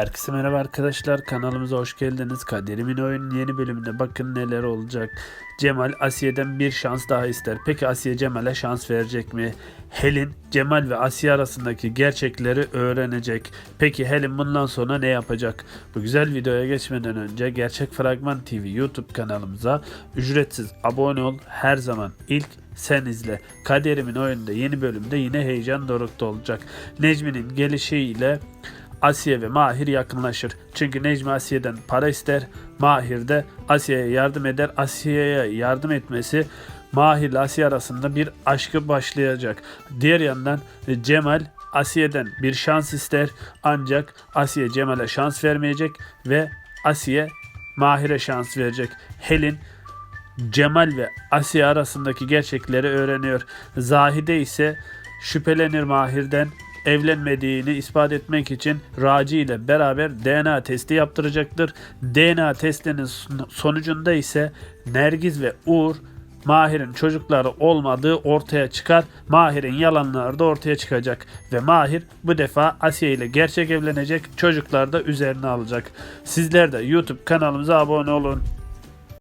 Herkese merhaba arkadaşlar kanalımıza hoş geldiniz. Kaderimin oyunun yeni bölümünde bakın neler olacak. Cemal Asiye'den bir şans daha ister. Peki Asiye Cemal'e şans verecek mi? Helin Cemal ve Asiye arasındaki gerçekleri öğrenecek. Peki Helin bundan sonra ne yapacak? Bu güzel videoya geçmeden önce Gerçek Fragman TV YouTube kanalımıza ücretsiz abone ol. Her zaman ilk sen izle. Kaderimin oyununda yeni bölümde yine heyecan dorukta olacak. Necmi'nin gelişiyle Asiye ve Mahir yakınlaşır. Çünkü Necmi Asiye'den para ister. Mahir de Asiye'ye yardım eder. Asiye'ye yardım etmesi Mahir ile Asiye arasında bir aşkı başlayacak. Diğer yandan Cemal Asiye'den bir şans ister. Ancak Asiye Cemal'e şans vermeyecek ve Asiye Mahir'e şans verecek. Helin Cemal ve Asiye arasındaki gerçekleri öğreniyor. Zahide ise şüphelenir Mahir'den evlenmediğini ispat etmek için Raci ile beraber DNA testi yaptıracaktır. DNA testinin son- sonucunda ise Nergiz ve Uğur Mahir'in çocukları olmadığı ortaya çıkar. Mahir'in yalanları da ortaya çıkacak. Ve Mahir bu defa Asiye ile gerçek evlenecek. Çocuklar da üzerine alacak. Sizler de YouTube kanalımıza abone olun.